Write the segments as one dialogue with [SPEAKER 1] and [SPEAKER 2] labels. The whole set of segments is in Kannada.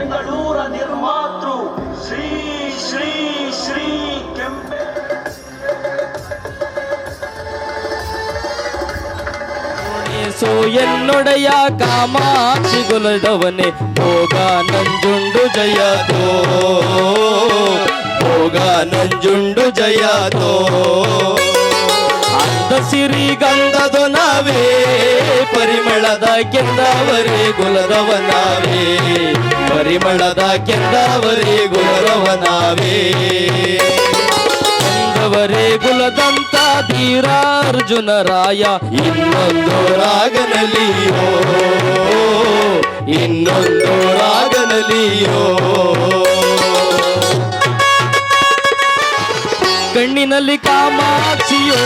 [SPEAKER 1] ಬೆಂಗಳೂರ ನಿರ್ಮಾತೃ ಶ್ರೀ ಶ್ರೀ ಶ್ರೀ ಕೆಂಪೆ.
[SPEAKER 2] ಸೋ ಎನ್ನೊಡೆಯ ಕಾಮಾಕ್ಷಿ ಗುಲದವನೆ, ಭೋಗ ನಂಜುಂಡು ಜಯತೋ ಭೋಗ ನಂಜುಂಡು ಜಯತೋ ಅಂದ ಸಿರಿ ನಾವೇ, ಪರಿಮಳದ ಕೆಂದವರಿ ಗುಲದವ ನಾವೇ. ಪರಿಮಳದ ಕೆಂದವರಿ ಗುಲದವ ನಾವೇ. ಗುಲದಂತ ಧೀರ ಅರ್ಜುನ ರಾಯ ಇನ್ನೊಂದು ರಾಗನಲಿಯೋ ಇನ್ನೊಂದು ರಾಗನಲಿಯೋ ಕಣ್ಣಿನಲ್ಲಿ ಕಾಮಾಕ್ಷಿಯೋ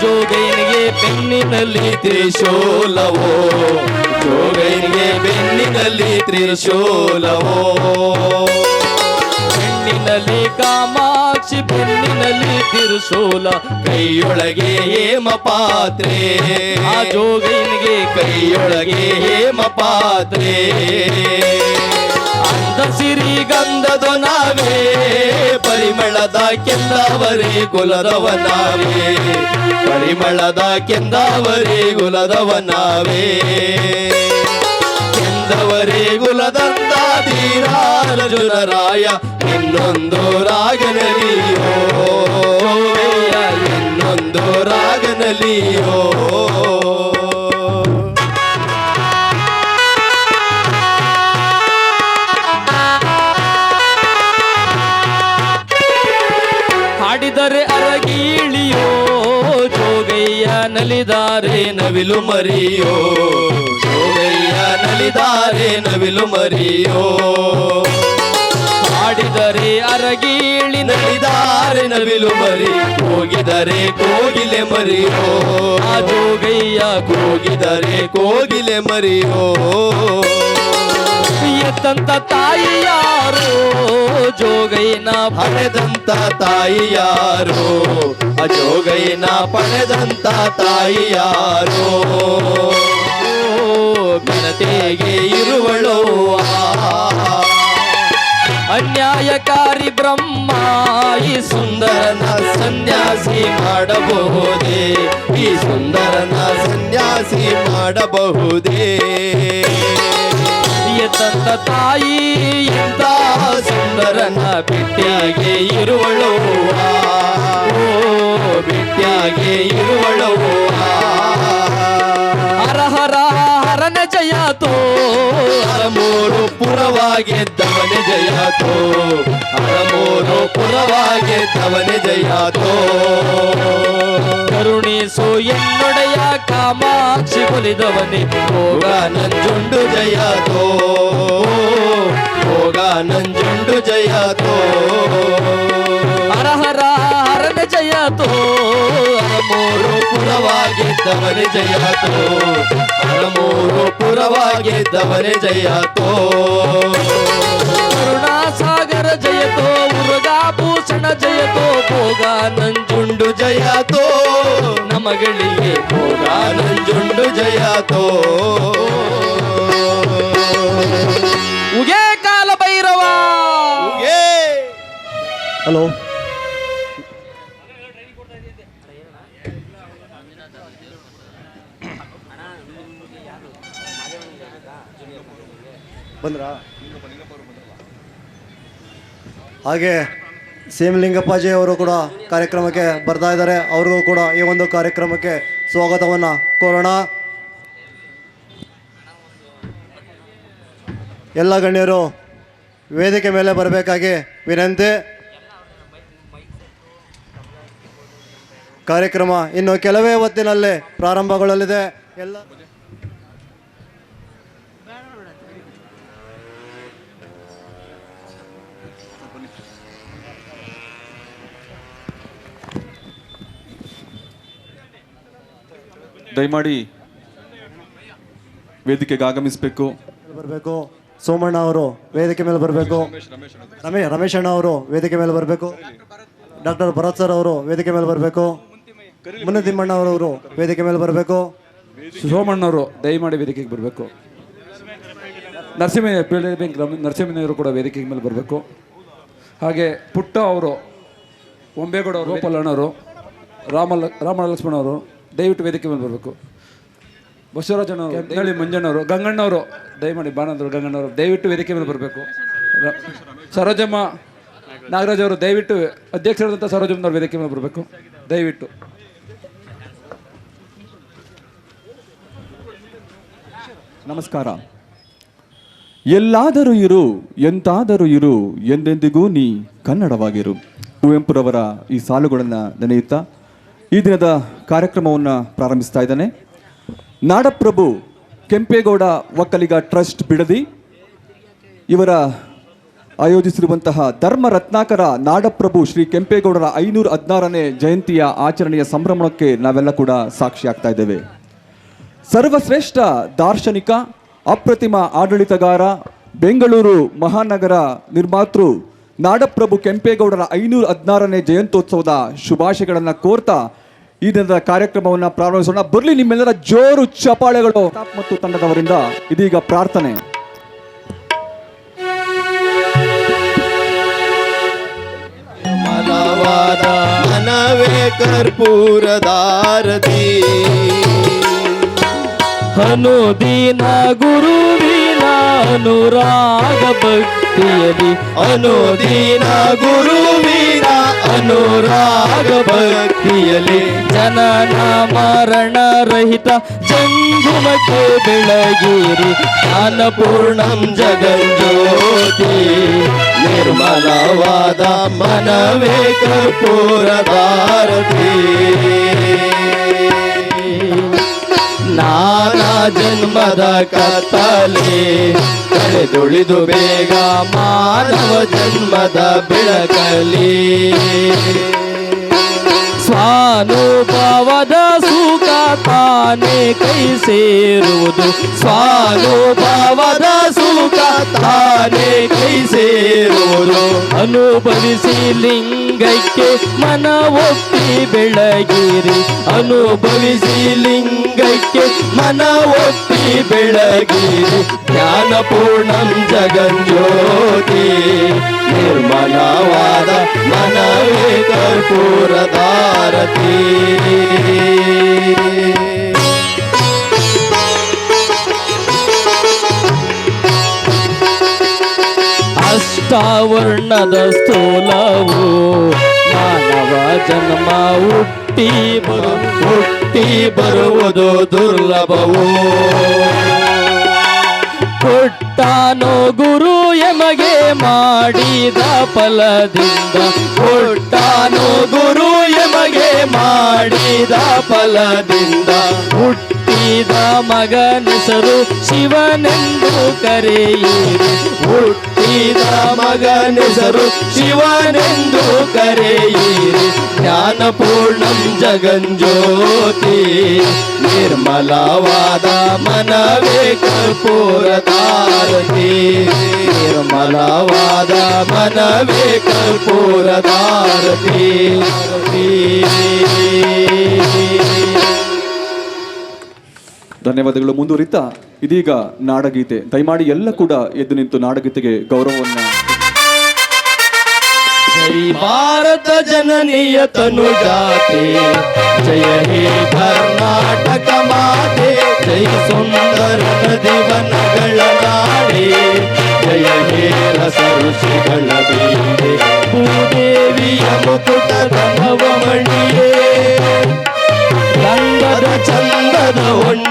[SPEAKER 2] ಜೋಗೈನಿಗೆ ಬೆನ್ನಿನಲ್ಲಿ ತ್ರಿಶೂಲವೋ ಜೋಗೈನಿಗೆ ಬೆನ್ನಿನಲ್ಲಿ ತ್ರಿಶೂಲವೋ ಕಣ್ಣಿನಲ್ಲಿ ಕಾಮಾಕ್ಷಿ ಬೆನ್ನಿನಲ್ಲಿ ತಿರುಸೋಲ ಕೈಯೊಳಗೆ ಹೇಮ ಪಾತ್ರೆ ಆ ಜೋಗೈನಿಗೆ ಕೈಯೊಳಗೆ ಹೇಮ ಪಾತ್ರೆ ಅಂದ ಸಿರಿ ಗಂಧದ ನಾವೇ ಪರಿಮಳದ ಕೆಂದಾವರಿ ಕುಲದವ ನಾವೇ. ಪರಿಮಳದ ಕೆಂದಾವರಿ ಕುಲದವ ನಾವೇ. ಕೆಂದವರಿ ಕುಲದಂತ ಧೀರಾರ್ಜುನರಾಯ ಇನ್ನೊಂದು ರಾಗನಲಿಯೋ ಇನ್ನೊಂದು ರಾಗನಲಿಯೋ ನಲಿದಾರೆ ನವಿಲು ಮರಿಯೋ. ಜೋಗಯ್ಯ ನಲಿದಾರೆ ನವಿಲು ಮರಿಯೋ. ಹಾಡಿದರೆ ಅರಗೀಳಿ ನಲಿದಾರೆ ನವಿಲು ಮರಿ ಹೋಗಿದರೆ ಕೋಗಿಲೆ ಮರಿಯೋ. ಆ ಜೋಗಯ್ಯ ಕೋಗಿದರೆ ಕೋಗಿಲೆ ಮರಿಯೋ. ಎತ್ತಂತ ತಾಯಿ ಯಾರು? ಜೋಗೈನ ಭರೆದಂತ ತಾಯಿ ಯಾರೋ? ಅಜೋಗೈನ ಪಡೆದಂತ ತಾಯಿ ಯಾರು? ಘನತೆಗೆ ಇರುವಳು ಅನ್ಯಾಯಕಾರಿ ಬ್ರಹ್ಮ ಈ ಸುಂದರನ ಸನ್ಯಾಸಿ ಮಾಡಬಹುದೇ? ಈ ಸುಂದರನ ಸನ್ಯಾಸಿ ಮಾಡಬಹುದೇ? ಎತ್ತಂತ ತಾಯಿ ಎಂತ ಸುಂದರನ ಬಿಟ್ಟಿಯಾಗೆ ಇರುವಳು. ಓ, ಬಿಟ್ಟಿಯಾಗೆ ಇರುವಳು ಹರಹರ ಹರ ಹರ ಹರನ ಜಯತೋ ಹರಮೂರು ಪುರವಾಗಿದ್ದವನ ಜಯತೋ ಹರಮೂರು ಪುರವಾಗಿದ್ದವನ ಜಯತೋ ಕರುಣಿಸು ಎನ್ನೊಡೆಯ ಕಾಮಾಕ್ಷಿ ಕುಲಿದವನಿ ಹೋಗ ನಂಜುಂಡು ಜಯತೋ ಹೋಗ ನಂಜುಂಡು ಜಯತೋ ಹರ ಹರ ಹರನ ಜಯತೋ ಹರಮೂರು ಪುರವಾಗಿದ್ದವನೆ ಜಯತೋ ಹರಮೂರು ಪುರವಾಗಿದ್ದವನೆ ಜಯತೋ ಕರುಣಾಸಾಗರ ಜಯತೋ ಮುರುಘಾಭೂಷಣ ಜಯತೋ ಭೋಗ ನಂಜುಂಡು ಜಯತೋ ನಮಗಳಿಗೆ ಭೋಗ ನಂಜುಂಡು ಜಯತೋ ಉಗೇ
[SPEAKER 3] ಹಲೋ. ಬಂದ್ರ? ಹಾಗೆ ಸೇಮ್ ಲಿಂಗಪ್ಪಾಜಿ ಅವರು ಕೂಡ ಕಾರ್ಯಕ್ರಮಕ್ಕೆ ಬರ್ತಾ ಇದ್ದಾರೆ. ಅವ್ರಿಗೂ ಕೂಡ ಈ ಒಂದು ಕಾರ್ಯಕ್ರಮಕ್ಕೆ ಸ್ವಾಗತವನ್ನು ಕೋರೋಣ. ಎಲ್ಲ ಗಣ್ಯರು ವೇದಿಕೆ ಮೇಲೆ ಬರಬೇಕಾಗಿ ವಿನಂತಿ. ಕಾರ್ಯಕ್ರಮ ಇನ್ನು ಕೆಲವೇ ಹೊತ್ತಿನಲ್ಲೇ ಪ್ರಾರಂಭಗೊಳ್ಳಲಿದೆ. ಎಲ್ಲ
[SPEAKER 4] ದಯಮಾಡಿ ವೇದಿಕೆಗೆ ಆಗಮಿಸಬೇಕು.
[SPEAKER 3] ಬರಬೇಕು. ಸೋಮಣ್ಣ ಅವರು ವೇದಿಕೆ ಮೇಲೆ ಬರಬೇಕು. ರಮೇ ರಮೇಶ್ ರಮೇಶಣ್ಣ ಅವರು ವೇದಿಕೆ ಮೇಲೆ ಬರಬೇಕು. ಡಾಕ್ಟರ್ ಭರತ್ ಸರ್ ಅವರು ವೇದಿಕೆ ಮೇಲೆ ಬರಬೇಕು. ಮುನ್ನ ಅವರವರು ಅವರು ವೇದಿಕೆ ಮೇಲೆ ಬರಬೇಕು.
[SPEAKER 5] ಸೋಮಣ್ಣವರು ದಯಮಾಡಿ ವೇದಿಕೆಗೆ ಬರಬೇಕು. ನರಸಿಂಹ ಪೀಳಿಗೆ ಬ್ಯಾಂಕ್ ನರಸಿಂಹನವರು ಕೂಡ ವೇದಿಕೆ ಮೇಲೆ ಬರಬೇಕು. ಹಾಗೆ ಪುಟ್ಟ ಅವರು ಒಂಬೇಗೌಡ ಅವರು ಗೋಪಾಲಣ್ಣವರು ರಾಮ ರಾಮ ಲಕ್ಷ್ಮಣವರು ದಯವಿಟ್ಟು ವೇದಿಕೆ ಮೇಲೆ ಬರಬೇಕು. ಬಸವರಾಜನವರು ಹೇಳಿ ಮಂಜಣ್ಣವರು ಗಂಗಣ್ಣವರು ದಯಮಾಡಿ ಬಾನಂದರು ಗಂಗಣ್ಣವರು ದಯವಿಟ್ಟು ವೇದಿಕೆ ಮೇಲೆ ಬರಬೇಕು. ರ- ಸರೋಜಮ್ಮ ನಾಗರಾಜ್ ಅವರು ದಯವಿಟ್ಟು ಅಧ್ಯಕ್ಷರಾದಂಥ ಸರೋಜಮ್ಮನವ್ರು ವೇದಿಕೆ ಮೇಲೆ ಬರಬೇಕು. ದಯವಿಟ್ಟು.
[SPEAKER 4] ನಮಸ್ಕಾರ. ಎಲ್ಲಾದರೂ ಇರು, ಎಂತಾದರೂ ಇರು, ಎಂದೆಂದಿಗೂ ನೀ ಕನ್ನಡವಾಗಿರು. ಕುವೆಂಪುರವರ ಈ ಸಾಲುಗಳನ್ನು ನೆನೆಯುತ್ತಾ ಈ ದಿನದ ಕಾರ್ಯಕ್ರಮವನ್ನು ಪ್ರಾರಂಭಿಸ್ತಾ ಇದ್ದಾನೆ. ನಾಡಪ್ರಭು ಕೆಂಪೇಗೌಡ ಒಕ್ಕಲಿಗ ಟ್ರಸ್ಟ್ ಬಿಡದಿ. ಇವರ ಆಯೋಜಿಸಿರುವಂತಹ ಧರ್ಮ ರತ್ನಾಕರ ನಾಡಪ್ರಭು ಶ್ರೀ ಕೆಂಪೇಗೌಡರ ಐನೂರ ಹದಿನಾರನೇ ಜಯಂತಿಯ ಆಚರಣೆಯ ಸಂಭ್ರಮಕ್ಕೆ ನಾವೆಲ್ಲ ಕೂಡ ಸಾಕ್ಷಿಯಾಗ್ತಾ ಇದ್ದೇವೆ. ಸರ್ವಶ್ರೇಷ್ಠ ದಾರ್ಶನಿಕ, ಅಪ್ರತಿಮ ಆಡಳಿತಗಾರ, ಬೆಂಗಳೂರು ಮಹಾನಗರ ನಿರ್ಮಾತೃ ನಾಡಪ್ರಭು ಕೆಂಪೇಗೌಡರ ಐನೂರ ಹದಿನಾರನೇ ಜಯಂತ್ಯೋತ್ಸವದ ಶುಭಾಶಯಗಳನ್ನು ಕೋರ್ತಾ ಈ ದಿನದ ಕಾರ್ಯಕ್ರಮವನ್ನು ಪ್ರಾರಂಭಿಸೋಣ. ಬರಲಿ ನಿಮ್ಮೆಲ್ಲರ ಜೋರು ಚಪಾಳೆಗಳು ಮತ್ತು ತಂಡದವರಿಂದ ಇದೀಗ ಪ್ರಾರ್ಥನೆ.
[SPEAKER 2] ಮನವೇ ಕರ್ಪೂರದಾರತಿ
[SPEAKER 6] ಅನುದಿನ ಗುರುವಿನ ಅನುರಾಗ ಭಕ್ತಿಯಲಿ
[SPEAKER 2] ಅನುದಿನ ಗುರುವಿನ ಅನುರಾಗ ಭಕ್ತಿಯಲ್ಲಿ.
[SPEAKER 6] ಜನನ ಮರಣ ರಹಿತ ಜಂಗುಮಕ್ಕೆ ಬೆಳಗಿರಿ. ಜ್ಞಾನಪೂರ್ಣಂ
[SPEAKER 2] ಜಗಜ್ಯೋತಿ. ನಿರ್ಮಲವಾದ ಮನವೇ ಕರ್ಪೂರದಾರತಿ ನಾನಾ ಜನ್ಮದ ಕತ್ತಲೆ ಕಳೆದುಳಿದು ಬೇಗ ಮಾನವ ಜನ್ಮದ ಬೆಳಕಲಿ
[SPEAKER 6] ಸ್ವಾನುಭವದ ಸುಖ ತಾನೇ ಕೈ ಸೇರುವುದು
[SPEAKER 2] ಸ್ವಾನುಭವದ ಸುಖ, ತಾನೇ ಕೈ ಸೇರುವುದು.
[SPEAKER 6] ಅನುಭವಿಸಿ ಲಿಂಗಕ್ಕೆ ಮನ ಒಪ್ಪಿ ಬೆಳಗಿರಿ.
[SPEAKER 2] ಅನುಭವಿಸಿ ಲಿಂಗಕ್ಕೆ ಮನ ಒಪ್ಪಿ ಬೆಳಗಿರಿ. ಜ್ಞಾನಪೂರ್ಣಂ ಜಗಜ್ಯೋತಿ, ನಿರ್ಮಲವಾದ ಮನವೇ ಕರ್ಪೂರದಾರತಿ
[SPEAKER 6] ಅಷ್ಟಾವರ್ಣದ ಸ್ಥೂಲವು ಮಾನವ ಜನ್ಮ ಹುಟ್ಟಿ ಬರು,
[SPEAKER 2] ಹುಟ್ಟಿ ಬರುವುದು ದುರ್ಲಭವು.
[SPEAKER 6] ಕೊಟ್ಟಾನೋ ಗುರು ಎಮಗೆ ಮಾಡಿದ ಫಲದಿಂದ,
[SPEAKER 2] ಹುಟ್ಟಾನು ಗುರು ಎಮಗೆ ಮಾಡಿದ ಫಲದಿಂದ
[SPEAKER 6] ಹುಟ್ಟಿದ ಮಗನೆಸರು ಶಿವನೆಂದು ಕರೆಯಿರಿ
[SPEAKER 2] ಹುಟ್ಟಿದ ಮಗನೆಸರು ಶಿವನೆಂದು ಕರೆಯಿರಿ ಜ್ಞಾನಪೂರ್ಣಂ ಜಗಂಜ್ಯೋತಿ ನಿರ್ಮಲವಾದ ಮನವೇ ಕರ್ಪೂರದಾರತಿ ನಿರ್ಮಲವಾದ ಮನವೇ ಕರ್ಪೂರದಾರತಿ
[SPEAKER 4] ಧನ್ಯವಾದಗಳು ಮುಂದುವರಿತಾ. ಇದೀಗ ನಾಡಗೀತೆ. ದಯಮಾಡಿ ಎಲ್ಲ ಕೂಡ ಎದ್ದು ನಿಂತು ನಾಡಗೀತೆಗೆ ಗೌರವವನ್ನು
[SPEAKER 2] ಜೈ ಭಾರತ ಜನನೀಯ ತನು ಜಾತಿ. ಜಯ ಹೇ ಕರ್ನಾಟಕ ಮಾತೆ. ಜೈ ಸುಂದರ ನದಿವನಗಳ ನಾಡೆ. ಜಯ ಹೇ ರಸ ಋಷಿಗಳ ಬೀಡೆ ಭೂದೇವಿಯ ಮುಕುಟದ ನವಮಣಿಯೇ ಗಂಧದ ಚಂದದ ಹೊಣ್ಣಿನ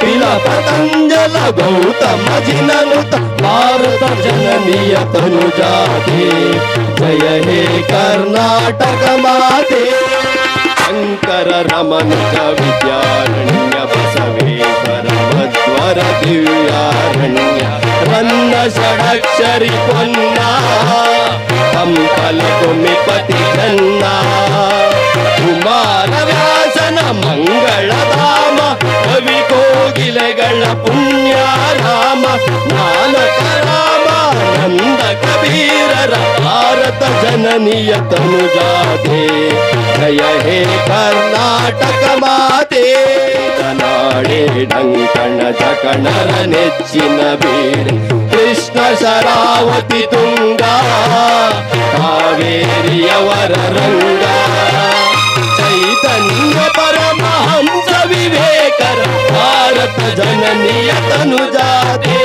[SPEAKER 2] కపిల పతంజల గౌతమ జిననుత భారత జననీయ తనుజాతే. జయ హే కర్ణాటక మాతే. శంకర రమణుక విద్యారణ్య బసవేశ్వర మధ్వర దివ్యారణ్య. రన్న షడక్షరి కొన్నా కంపలకు మిపతి కన్నా కుమార ಚನ್ನ ಕುಮಾರ ವ್ಯಾಸನ ಮಂಗಳಧಾಮ ಕವಿ ಕೋಗಿಲೆಗಳ ಪುಣ್ಯ ರಾಮ ನಾನಕ ರಾಮ ನಂದ ಕಬೀರರ ಭಾರತ ಜನನಿಯ ತನುಜಾತೆ ಜಯ ಹೇ ಕರ್ನಾಟಕ ಮಾತೆ ನಾಡೆ ಡಂಕಣ ಜಕಣರ ನೆಚ್ಚಿನ ಬೀರೆ ಕೃಷ್ಣ ಶರಾವತಿ ತುಂಗ ಕಾವೇರಿಯವರ ರಂಗ ಚೈತನ್ಯ ಪರಮಹಂಸ ವಿವೇಕರ ಭಾರತ ಜನನಿಯ ತನುಜಾತೆ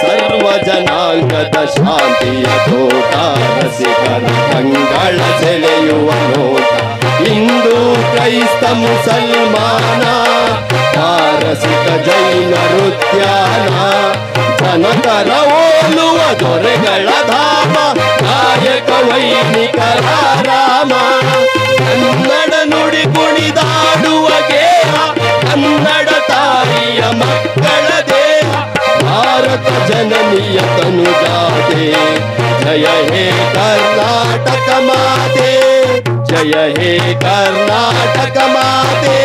[SPEAKER 2] ಸರ್ವ ಜನಾಂಗದ ಶಾಂತಿಯ ತೋಟ ರಸಿಕರ ಕಂಗಳ ಸೆಳೆಯುವ ನೋಟ ಹಿಂದೂ ಕ್ರೈಸ್ತ ಮುಸಲ್ಮಾನ ಜನತರ ಓಲುವ ದೊರೆಗಳ ಧಾಮ ನಾಯಕ ವೈನಿಕರ ರಾಮ ಕನ್ನಡ ನುಡಿ ಕುಣಿದಾಡುವ ಗೇಹ ಕನ್ನಡ ತಾಯಿಯ ಮಕ್ಕಳ ದೇಹ ಭಾರತ ಜನನಿಯ ತನುಜಾತೆ ಜಯ ಹೇ ಕರ್ನಾಟಕ ಮಾತೆ ಜಯ ಹೇ ಕರ್ನಾಟಕ ಮಾತೆ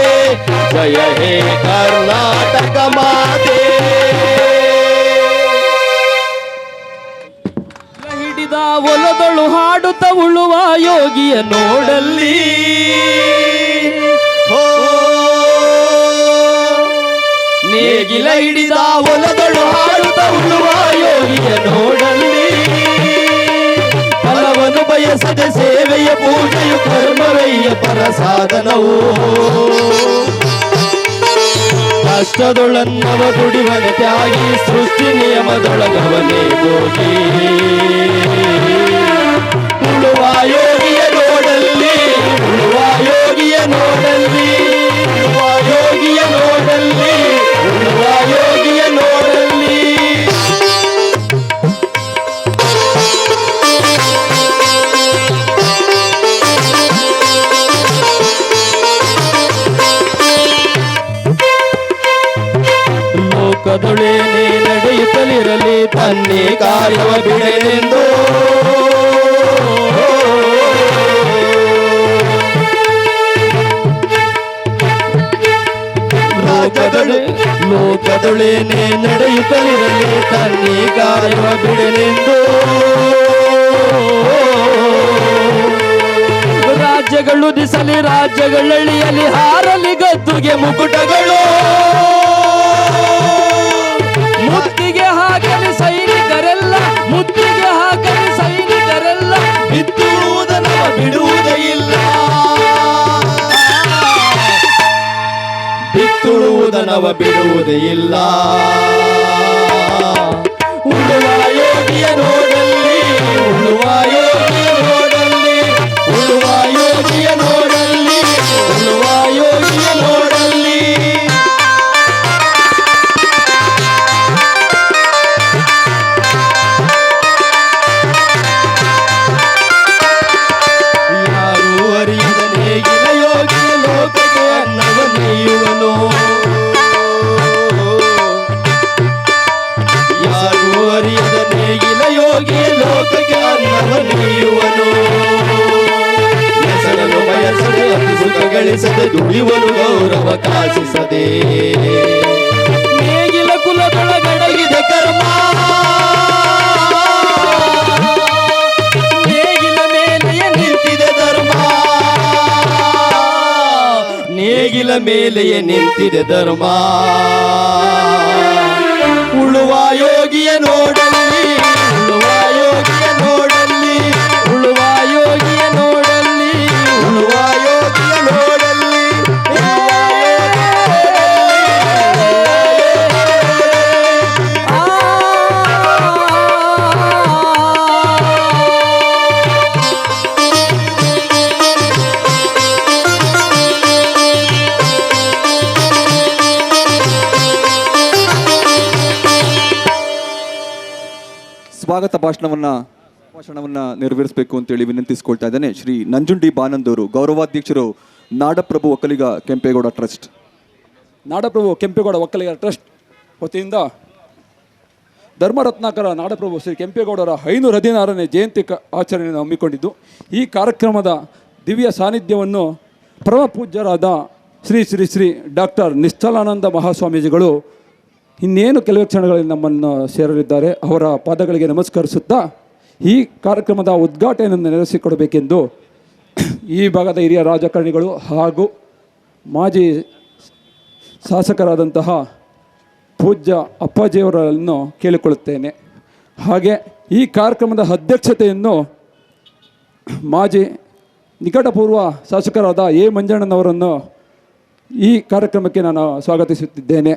[SPEAKER 2] ಜಯ ಹೇ ಕರ್ನಾಟಕ ಮಾತೆ
[SPEAKER 6] ಒಲದಳು ಹಾಡುತ್ತ ಉಳುವ ಯೋಗಿಯ ನೋಡಲ್ಲಿ. ನೇಗಿಲ ಹಿಡಿದ ಒಲದಳು ಹಾಡುತ್ತ ಉಳುವ ಯೋಗಿಯ ನೋಡಲ್ಲಿ.
[SPEAKER 2] ಫಲವನ್ನು ಬಯಸದೆ ಸೇವೆಯ ಪೂಜೆಯು ಕರ್ಮವಯ್ಯ ಪರ ಸಾಧನವು
[SPEAKER 6] ಕಷ್ಟದೊಳನ್ನವ ಕುಡಿವನ ತ್ಯಾಗಿ ಸೃಷ್ಟಿ ನಿಯಮದೊಳಗವನೇ ಹೋಗಿ
[SPEAKER 2] ಉಳುವ ಯೋಗಿಯ ನೋಡಲ್ಲಿ ಉಳುವ ಯೋಗಿಯ ನೋಡಲ್ಲಿ ತನ್ನಿ ಕಾರ್ಯವ ಬಿಡಲೆಂದು ಲೋಕದೊಳೆ ಲೋಕದೊಳೇನೆ ನಡೆಯುತ್ತಲಿರಲಿ ತನ್ನಿ ಕಾರ್ಯವ ಬಿಡಲೆಂದು.
[SPEAKER 6] ರಾಜ್ಯಗಳು ದಿಸಲಿ ರಾಜ್ಯಗಳಳಿಯಲಿ ಹಾರಲಿ ಗದ್ದುಗೆ ಮುಕುಟಗಳು.
[SPEAKER 2] ಬಿಡುವುದೇ ಇಲ್ಲ ಬಿತ್ತುಳುವುದನವ ಬಿಡುವುದೇ ಇಲ್ಲ ಉಳುವ ಯೋಗಿಯ ನೋಡಲ್ಲಿ ಉಳುವ
[SPEAKER 6] ಮೇಲೆಯೇ
[SPEAKER 2] ನಿಂತಿದೆ ಧರ್ಮ. ಉಳುವ ಯೋಗಿಯ ನೋಡಲ್ಲಿ
[SPEAKER 4] ಸ್ವಾಗತ ಭಾಷಣವನ್ನ ಭಾಷಣವನ್ನ ನೆರವೇರಿಸಬೇಕು ಅಂತೇಳಿ ವಿನಂತಿಸಿಕೊಳ್ತಾ ಇದ್ದೇನೆ. ಶ್ರೀ ನಂಜುಂಡಿ ಬಾನಂದೂರು ಗೌರವಾಧ್ಯಕ್ಷರು, ನಾಡಪ್ರಭು ಒಕ್ಕಲಿಗ ಕೆಂಪೇಗೌಡ ಟ್ರಸ್ಟ್.
[SPEAKER 5] ನಾಡಪ್ರಭು ಕೆಂಪೇಗೌಡ ಒಕ್ಕಲಿಗ ಟ್ರಸ್ಟ್ ವತಿಯಿಂದ ಧರ್ಮರತ್ನಾಕರ ನಾಡಪ್ರಭು ಶ್ರೀ ಕೆಂಪೇಗೌಡರ ಐನೂರ ಹದಿನಾರನೇ ಜಯಂತಿ ಕ ಆಚರಣೆಯನ್ನು ಹಮ್ಮಿಕೊಂಡಿದ್ದು, ಈ ಕಾರ್ಯಕ್ರಮದ ದಿವ್ಯ ಸಾನ್ನಿಧ್ಯವನ್ನು ಪರಮ ಪೂಜ್ಯರಾದ ಶ್ರೀ ಶ್ರೀ ಶ್ರೀ ಡಾಕ್ಟರ್ ನಿಶ್ಚಲಾನಂದ ಮಹಾಸ್ವಾಮೀಜಿಗಳು ಇನ್ನೇನು ಕೆಲವೇ ಕ್ಷಣಗಳಲ್ಲಿ ನಮ್ಮನ್ನು ಸೇರಲಿದ್ದಾರೆ, ಅವರ ಪಾದಗಳಿಗೆ ನಮಸ್ಕರಿಸುತ್ತಾ ಈ ಕಾರ್ಯಕ್ರಮದ ಉದ್ಘಾಟನೆಯನ್ನು ನೆರವೇರಿಸಿಕೊಡಬೇಕೆಂದು ಈ ಭಾಗದ ಹಿರಿಯ ರಾಜಕಾರಣಿಗಳು ಹಾಗೂ ಮಾಜಿ ಶಾಸಕರಾದಂತಹ ಪೂಜ್ಯ ಅಪ್ಪಾಜಿಯವರನ್ನು ಕೇಳಿಕೊಳ್ಳುತ್ತೇನೆ. ಹಾಗೆ ಈ ಕಾರ್ಯಕ್ರಮದ ಅಧ್ಯಕ್ಷತೆಯನ್ನು ಮಾಜಿ ನಿಕಟಪೂರ್ವ ಶಾಸಕರಾದ ಎ ಮಂಜಣ್ಣನವರನ್ನು ಈ ಕಾರ್ಯಕ್ರಮಕ್ಕೆ ನಾನು ಸ್ವಾಗತಿಸುತ್ತಿದ್ದೇನೆ.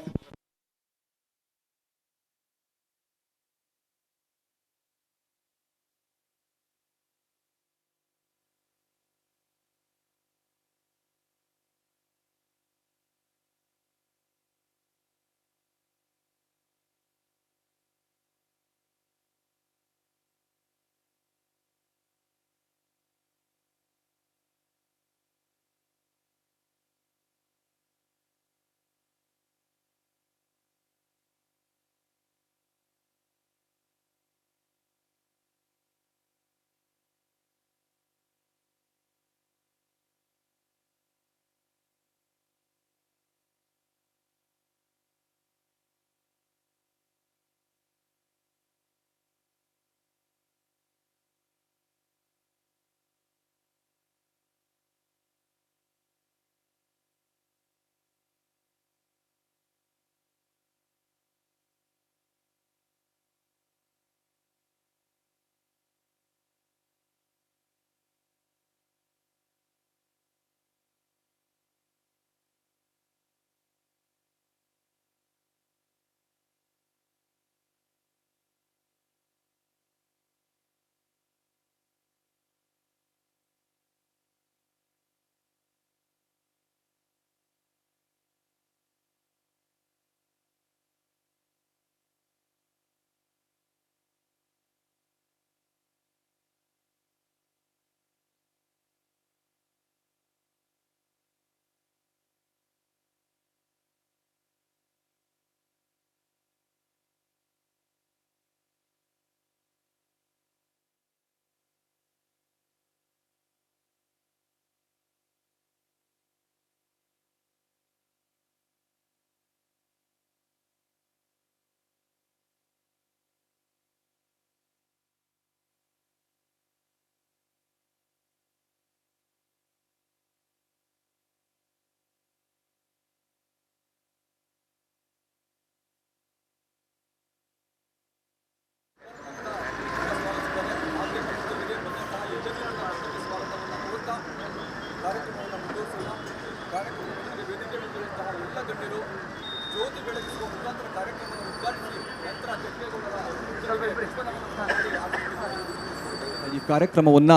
[SPEAKER 4] ಈ ಕಾರ್ಯಕ್ರಮವನ್ನ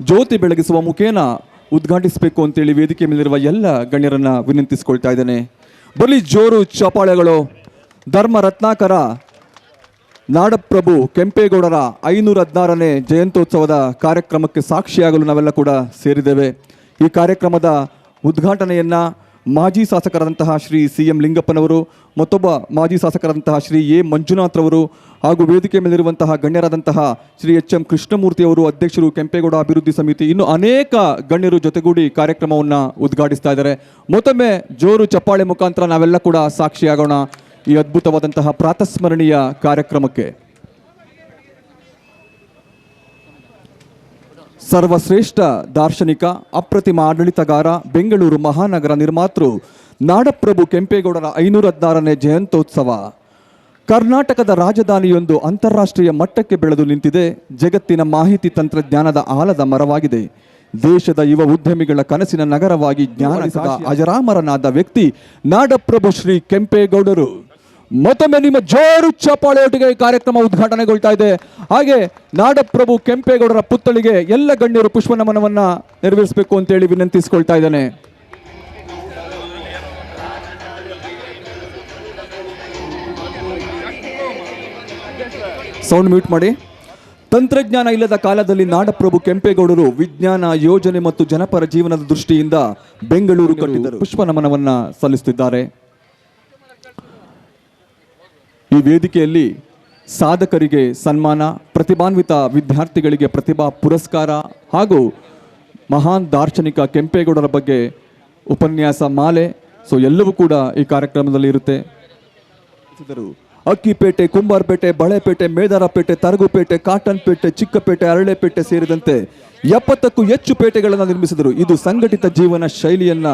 [SPEAKER 4] ಜ್ಯೋತಿ ಬೆಳಗಿಸುವ ಮುಖೇನ ಉದ್ಘಾಟಿಸಬೇಕು ಅಂತೇಳಿ ವೇದಿಕೆ ಮೇಲಿರುವ ಎಲ್ಲ ಗಣ್ಯರನ್ನ ವಿನಂತಿಸಿಕೊಳ್ತಾ ಇದ್ದೇನೆ. ಬಲಿ ಜೋರು ಚಪಾಳೆಗಳು ಧರ್ಮ ರತ್ನಾಕರ ನಾಡಪ್ರಭು ಕೆಂಪೇಗೌಡರ ಐನೂರ ಹದಿನಾರನೇ ಜಯಂತ್ಯೋತ್ಸವದ ಕಾರ್ಯಕ್ರಮಕ್ಕೆ ಸಾಕ್ಷಿಯಾಗಲು ನಾವೆಲ್ಲ ಕೂಡ ಸೇರಿದ್ದೇವೆ. ಈ ಕಾರ್ಯಕ್ರಮದ ಉದ್ಘಾಟನೆಯನ್ನ ಮಾಜಿ ಶಾಸಕರಾದಂತಹ ಶ್ರೀ ಸಿ ಎಂ ಲಿಂಗಪ್ಪನವರು, ಮತ್ತೊಬ್ಬ ಮಾಜಿ ಶಾಸಕರಾದಂತಹ ಶ್ರೀ ಎ ಮಂಜುನಾಥ್ರವರು ಹಾಗೂ ವೇದಿಕೆ ಮೇಲಿರುವಂತಹ ಗಣ್ಯರಾದಂತಹ ಶ್ರೀ ಎಚ್ ಎಂ ಕೃಷ್ಣಮೂರ್ತಿಯವರು ಅಧ್ಯಕ್ಷರು ಕೆಂಪೇಗೌಡ ಅಭಿವೃದ್ಧಿ ಸಮಿತಿ. ಇನ್ನು ಅನೇಕ ಗಣ್ಯರು ಜೊತೆಗೂಡಿ ಕಾರ್ಯಕ್ರಮವನ್ನು ಉದ್ಘಾಟಿಸ್ತಾ ಇದ್ದಾರೆ. ಮತ್ತೊಮ್ಮೆ ಜೋರು ಚಪ್ಪಾಳೆ ಮುಖಾಂತರ ನಾವೆಲ್ಲ ಕೂಡ ಸಾಕ್ಷಿಯಾಗೋಣ ಈ ಅದ್ಭುತವಾದಂತಹ ಪ್ರಾತಸ್ಮರಣೀಯ ಕಾರ್ಯಕ್ರಮಕ್ಕೆ. ಸರ್ವಶ್ರೇಷ್ಠ ದಾರ್ಶನಿಕ ಅಪ್ರತಿಮ ಆಡಳಿತಗಾರ ಬೆಂಗಳೂರು ಮಹಾನಗರ ನಿರ್ಮಾತೃ ನಾಡಪ್ರಭು ಕೆಂಪೇಗೌಡರ ಐನೂರ ಹದಿನಾರನೇ ಜಯಂತ್ಯೋತ್ಸವ. ಕರ್ನಾಟಕದ ರಾಜಧಾನಿಯೊಂದು ಅಂತಾರಾಷ್ಟ್ರೀಯ ಮಟ್ಟಕ್ಕೆ ಬೆಳೆದು ನಿಂತಿದೆ ಜಗತ್ತಿನ ಮಾಹಿತಿ ತಂತ್ರಜ್ಞಾನದ ಆಲದ ಮರವಾಗಿದೆ. ದೇಶದ ಯುವ ಉದ್ಯಮಿಗಳ ಕನಸಿನ ನಗರವಾಗಿ ಜ್ಞಾನಿಸಿದ ಅಜರಾಮರನಾದ ವ್ಯಕ್ತಿ ನಾಡಪ್ರಭು ಶ್ರೀ ಕೆಂಪೇಗೌಡರು. ಮತ್ತೊಮ್ಮೆ ನಿಮ್ಮ ಜೋರು ಚಪ್ಪಾಳೆಯೊಟ್ಟಿಗೆ ಕಾರ್ಯಕ್ರಮ ಉದ್ಘಾಟನೆಗೊಳ್ತಾ ಇದೆ. ಹಾಗೆ ನಾಡಪ್ರಭು ಕೆಂಪೇಗೌಡರ ಪುತ್ಥಳಿಗೆ ಎಲ್ಲ ಗಣ್ಯರು ಪುಷ್ಪ ನಮನವನ್ನ ನೆರವೇರಿಸಬೇಕು ಅಂತೇಳಿ ವಿನಂತಿಸಿಕೊಳ್ತಾ ಇದ್ದಾನೆ. ಸೌಂಡ್ ಮ್ಯೂಟ್ ಮಾಡಿ. ತಂತ್ರಜ್ಞಾನ ಇಲ್ಲದ ಕಾಲದಲ್ಲಿ ನಾಡಪ್ರಭು ಕೆಂಪೇಗೌಡರು ವಿಜ್ಞಾನ ಯೋಜನೆ ಮತ್ತು ಜನಪರ ಜೀವನದ ದೃಷ್ಟಿಯಿಂದ ಬೆಂಗಳೂರು ಕಟ್ಟಿದರು ಪುಷ್ಪ ನಮನವನ್ನ ಸಲ್ಲಿಸುತ್ತಿದ್ದಾರೆ. ಈ ವೇದಿಕೆಯಲ್ಲಿ ಸಾಧಕರಿಗೆ ಸನ್ಮಾನ, ಪ್ರತಿಭಾನ್ವಿತ ವಿದ್ಯಾರ್ಥಿಗಳಿಗೆ ಪ್ರತಿಭಾ ಪುರಸ್ಕಾರ ಹಾಗೂ ಮಹಾನ್ ದಾರ್ಶನಿಕ ಕೆಂಪೇಗೌಡರ ಬಗ್ಗೆ ಉಪನ್ಯಾಸ ಮಾಲೆ. ಸೊ ಎಲ್ಲವೂ ಕೂಡ ಈ ಕಾರ್ಯಕ್ರಮದಲ್ಲಿ ಇರುತ್ತೆ. ಅಕ್ಕಿಪೇಟೆ, ಕುಂಬಾರಪೇಟೆ, ಬಳೆಪೇಟೆ, ಮೇದಾರಪೇಟೆ, ತರಗುಪೇಟೆ ಕಾಟನ್ ಪೇಟೆ ಚಿಕ್ಕಪೇಟೆ ಅರಳೆಪೇಟೆ ಸೇರಿದಂತೆ ಎಪ್ಪತ್ತಕ್ಕೂ ಹೆಚ್ಚು ಪೇಟೆಗಳನ್ನು ನಿರ್ಮಿಸಿದರು. ಇದು ಸಂಘಟಿತ ಜೀವನ ಶೈಲಿಯನ್ನ